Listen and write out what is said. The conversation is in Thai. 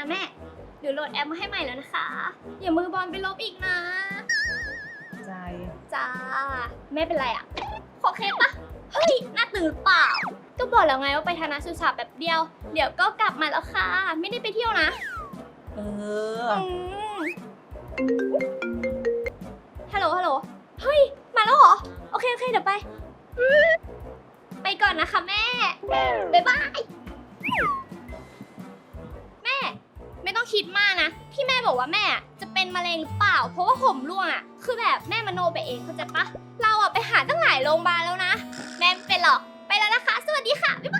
อะแม่เดี๋ยวโหลดแอปมาให้ใหม่แล้วนะคะ อย่ามือบอลไปลบอีกนะ ใจ จ้าแม่เป็นไรอะขอเคสปะเฮ้ย หน้าตื่นเปล่า ก็บอกแล้วไงว่าไปทานาสุสาแบบเดียว เดี๋ยวก็กลับมาแล้วค่ะ ไม่ได้ไปเที่ยวนะ เออ อืมฮัลโหล ฮัลโหล เฮ้ย มาแล้วเหรอ โอเค โอเค เดี๋ยวไปไปก่อนนะคะแม่ บ๊ายบาย ไม่ต้องคิดมากนะ ที่แม่บอกว่าแม่จะเป็นมะเร็งหรือเปล่า เพราะว่าผมร่วงอะคือแบบแม่มโนไปเองเข้าใจปะเราอะไปหาตั้งหลายโรงพยาบาลแล้วนะ แม่ไม่เป็นหรอก ไปแล้วนะคะ สวัสดีค่ะบ๊ายบาย